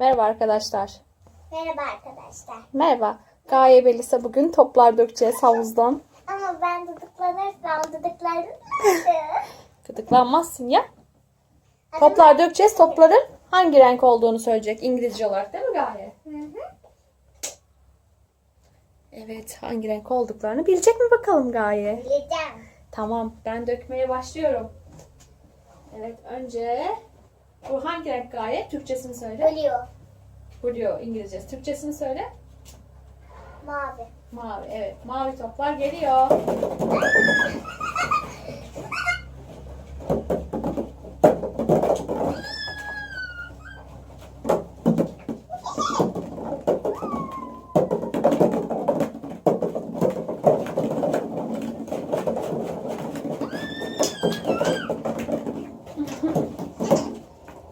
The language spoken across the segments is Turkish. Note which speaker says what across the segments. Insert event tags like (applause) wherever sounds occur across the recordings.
Speaker 1: Merhaba arkadaşlar.
Speaker 2: Merhaba arkadaşlar.
Speaker 1: Merhaba. Gaye Belisa bugün toplar dökeceğiz havuzdan.
Speaker 2: Ama ben dıdıklanırsam dıdıklarım (laughs)
Speaker 1: Gıdıklanmazsın ya. Toplar dökeceğiz. Topların hangi renk olduğunu söyleyecek İngilizce olarak değil mi Gaye?
Speaker 2: Hı hı.
Speaker 1: Evet hangi renk olduklarını bilecek mi bakalım Gaye?
Speaker 2: Bileceğim.
Speaker 1: Tamam ben dökmeye başlıyorum. Evet önce bu hangi renk Gaye? Türkçesini söyle.
Speaker 2: Ölüyor.
Speaker 1: Blue İngilizcesi. Türkçesini söyle.
Speaker 2: Mavi.
Speaker 1: Mavi evet. Mavi toplar geliyor. (laughs)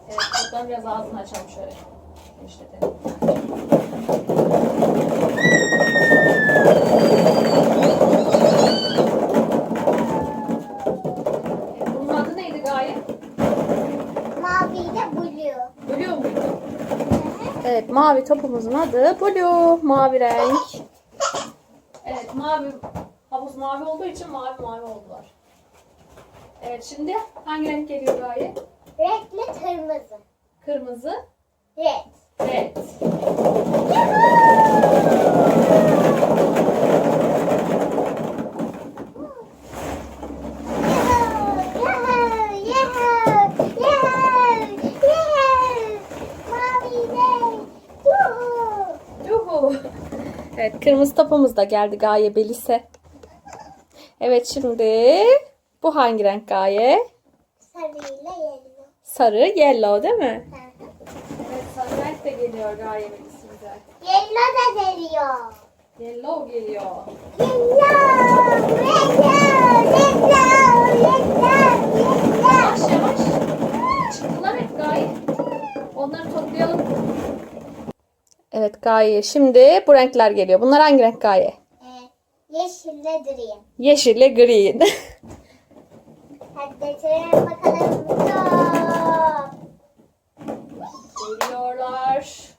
Speaker 1: Evet, topların biraz ağzını açalım şöyle. Genişletelim. Bunun adı neydi Gaye?
Speaker 2: Mavi ile blue.
Speaker 1: Blue muydu? Evet, mavi topumuzun adı Blue. Mavi renk. Evet, mavi. Havuz mavi olduğu için mavi mavi oldular. Evet, şimdi hangi renk geliyor Gaye?
Speaker 2: Renkli kırmızı.
Speaker 1: Kırmızı,
Speaker 2: Red.
Speaker 1: red. Evet, kırmızı topumuz da geldi Gaye Belise. Evet, şimdi bu hangi renk Gaye?
Speaker 2: Sarı ile yellow.
Speaker 1: Sarı, yellow değil mi? Evet, sarı renk de geliyor Gaye Belise'mize.
Speaker 2: Yellow da geliyor.
Speaker 1: Yellow geliyor.
Speaker 2: Yellow! Yellow! Yellow! Yellow!
Speaker 1: Yavaş yavaş. Çıktılar hep Gaye. Onları toplayalım. Evet Gaye. Şimdi bu renkler geliyor. Bunlar hangi renk Gaye?
Speaker 2: Ee, yeşille green.
Speaker 1: Yeşille green. (laughs)
Speaker 2: Hadi getirelim bakalım. Top.
Speaker 1: Geliyorlar.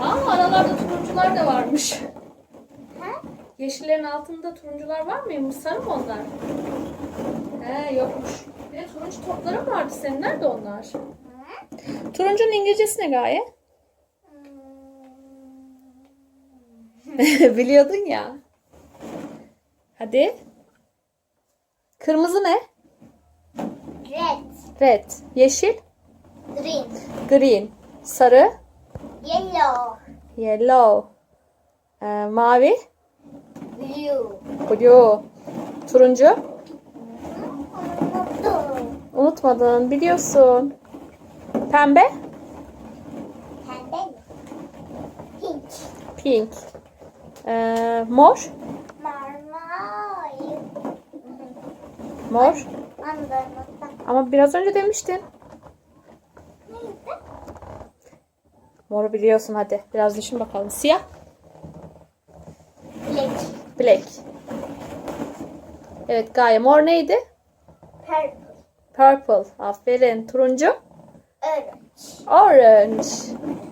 Speaker 1: Aa aralarda turuncular da varmış.
Speaker 2: Ha?
Speaker 1: Yeşillerin altında turuncular var mıymış? Sarı mı onlar? He yokmuş. Bir de turuncu topların vardı senin. Nerede onlar? Turuncunun İngilizcesi ne Gaye?
Speaker 2: Hmm. (laughs)
Speaker 1: Biliyordun ya. Hadi. Kırmızı ne?
Speaker 2: Red.
Speaker 1: Red. Yeşil.
Speaker 2: Green.
Speaker 1: Green. Sarı.
Speaker 2: Yellow.
Speaker 1: Yellow. Ee, mavi.
Speaker 2: Blue.
Speaker 1: Blue. Turuncu.
Speaker 2: Unuttum.
Speaker 1: Unutmadın. Biliyorsun. Pembe.
Speaker 2: Pembe mi? Pink.
Speaker 1: Pink. Ee, mor.
Speaker 2: Mavi.
Speaker 1: Mor. Ama biraz önce demiştin. Moru biliyorsun hadi. Biraz düşün bakalım. Siyah.
Speaker 2: Black.
Speaker 1: Black. Evet Gaye. Mor neydi?
Speaker 2: Purple.
Speaker 1: Purple. Aferin. Turuncu.
Speaker 2: Orange.
Speaker 1: Orange.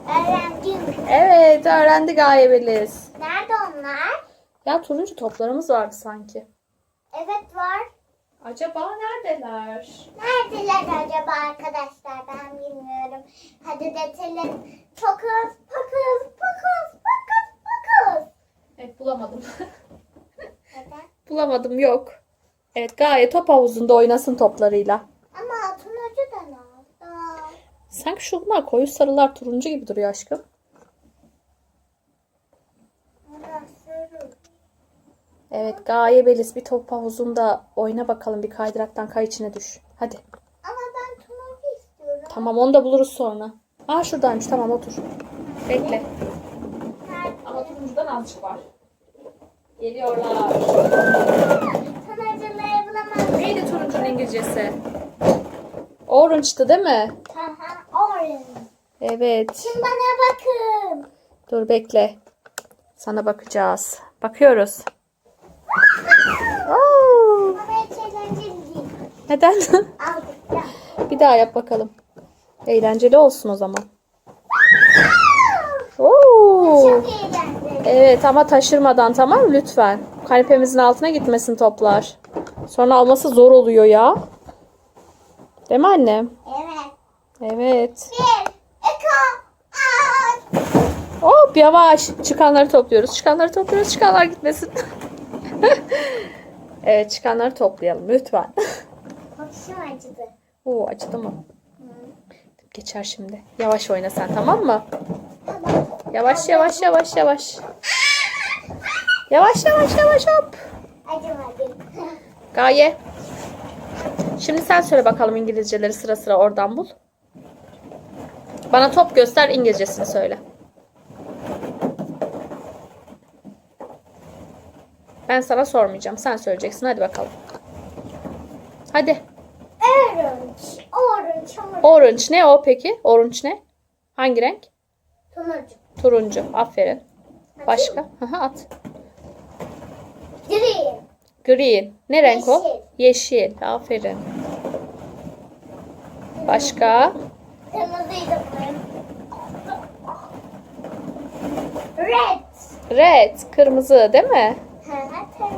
Speaker 2: Öğrendim.
Speaker 1: Evet öğrendi Gaye Beliz.
Speaker 2: Nerede onlar?
Speaker 1: Ya turuncu toplarımız vardı sanki.
Speaker 2: Evet var.
Speaker 1: Acaba neredeler?
Speaker 2: Neredeler acaba arkadaşlar ben bilmiyorum. Hadi detelim. Fokus, fokus, fokus, fokus, fokus.
Speaker 1: Evet bulamadım.
Speaker 2: Neden?
Speaker 1: bulamadım yok. Evet Gaye top havuzunda oynasın toplarıyla.
Speaker 2: Ama altın hoca da ne oldu?
Speaker 1: Sanki şunlar koyu sarılar turuncu gibi duruyor aşkım. Evet Gaye Beliz bir top havuzunda oyna bakalım bir kaydıraktan kay içine düş. Hadi.
Speaker 2: Ama ben turuncu istiyorum.
Speaker 1: Tamam onu da buluruz sonra. Aa şuradaymış tamam otur. Bekle. Ama turuncudan azıcık var. Geliyorlar.
Speaker 2: Tanıcıları bulamadım.
Speaker 1: Neydi turuncunun İngilizcesi? Orange'tı değil mi?
Speaker 2: Aha, orange.
Speaker 1: Evet.
Speaker 2: Şimdi bana bakın.
Speaker 1: Dur bekle. Sana bakacağız. Bakıyoruz. Neden? (laughs) Bir daha yap bakalım. Eğlenceli olsun o zaman. Oo. Evet ama taşırmadan tamam lütfen. Kanepemizin altına gitmesin toplar. Sonra alması zor oluyor ya. Değil mi annem?
Speaker 2: Evet.
Speaker 1: Evet.
Speaker 2: Bir, iki.
Speaker 1: Hop yavaş. Çıkanları topluyoruz. Çıkanları topluyoruz. Çıkanlar gitmesin. (laughs) evet çıkanları toplayalım lütfen. (laughs) Oo acıdı mı? Geçer şimdi. Yavaş oyna sen tamam mı? Yavaş yavaş yavaş yavaş. Yavaş yavaş yavaş hop. Gaye. Şimdi sen söyle bakalım İngilizceleri sıra sıra oradan bul. Bana top göster İngilizcesini söyle. Ben sana sormayacağım. Sen söyleyeceksin. Hadi bakalım. Hadi.
Speaker 2: Orange. Orange.
Speaker 1: Ne o peki? Orange ne? Hangi renk?
Speaker 2: Turuncu.
Speaker 1: Turuncu. Aferin. Başka? Aha, at.
Speaker 2: Green.
Speaker 1: Green. Ne renk o?
Speaker 2: Yeşil.
Speaker 1: Aferin. Başka?
Speaker 2: Kırmızıydı. Red.
Speaker 1: Red. Kırmızı değil mi?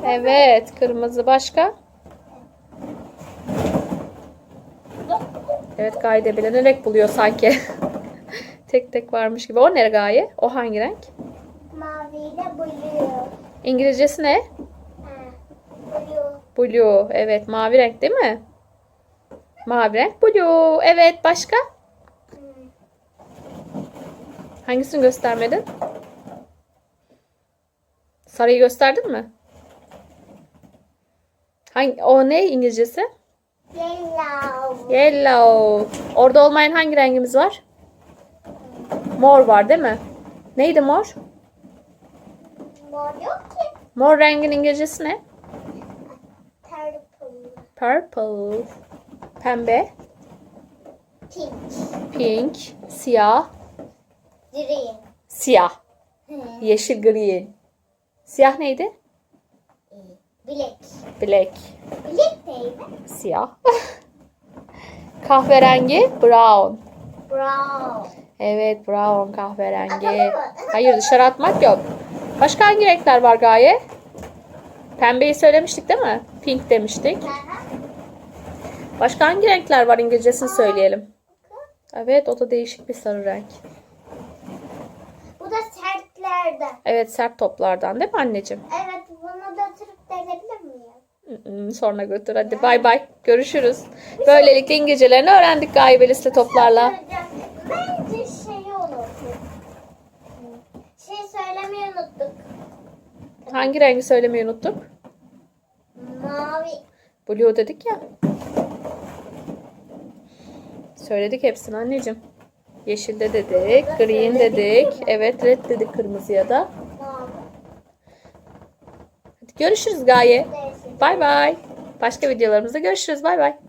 Speaker 1: Evet. Kırmızı. Başka? Evet Gaye de bilenerek buluyor sanki. (laughs) tek tek varmış gibi. O ne Gaye? O hangi renk?
Speaker 2: Maviyle blue.
Speaker 1: İngilizcesi ne?
Speaker 2: Ha, blue.
Speaker 1: Blue. Evet. Mavi renk değil mi? Mavi renk blue. Evet. Başka?
Speaker 2: Hmm.
Speaker 1: Hangisini göstermedin? Sarıyı gösterdin mi? Hangi, o ne İngilizcesi?
Speaker 2: Yellow.
Speaker 1: Yellow. Orada olmayan hangi rengimiz var? Mor var değil mi? Neydi mor?
Speaker 2: Mor yok ki.
Speaker 1: Mor rengin İngilizcesi ne?
Speaker 2: Purple.
Speaker 1: Purple. Pembe.
Speaker 2: Pink.
Speaker 1: Pink. Siyah.
Speaker 2: Green.
Speaker 1: Siyah.
Speaker 2: Hı.
Speaker 1: Yeşil green. Siyah neydi?
Speaker 2: Black.
Speaker 1: Black.
Speaker 2: Black neydi?
Speaker 1: Siyah. (laughs) Kahverengi brown.
Speaker 2: Brown.
Speaker 1: Evet brown kahverengi. (laughs) Hayır dışarı atmak yok. Başka hangi renkler var Gaye? Pembeyi söylemiştik değil mi? Pink demiştik. Başka hangi renkler var İngilizcesini söyleyelim. Evet o da değişik bir sarı renk.
Speaker 2: Bu da sertlerde.
Speaker 1: Evet sert toplardan değil mi anneciğim?
Speaker 2: Evet bunu da sürüp denebilir
Speaker 1: Sonra götür hadi bay bay. Görüşürüz. Böylelikle İngilizcelerini öğrendik Gaye ve liste toplarla.
Speaker 2: Bence şeyi unuttuk. Şey söylemeyi unuttuk.
Speaker 1: Hangi rengi söylemeyi unuttuk?
Speaker 2: Mavi.
Speaker 1: Blue dedik ya. Söyledik hepsini anneciğim. Yeşilde dedik, green dedik. Evet, red dedik kırmızıya da. Hadi görüşürüz Gaye. Bay bay. Başka videolarımızda görüşürüz. Bay bay.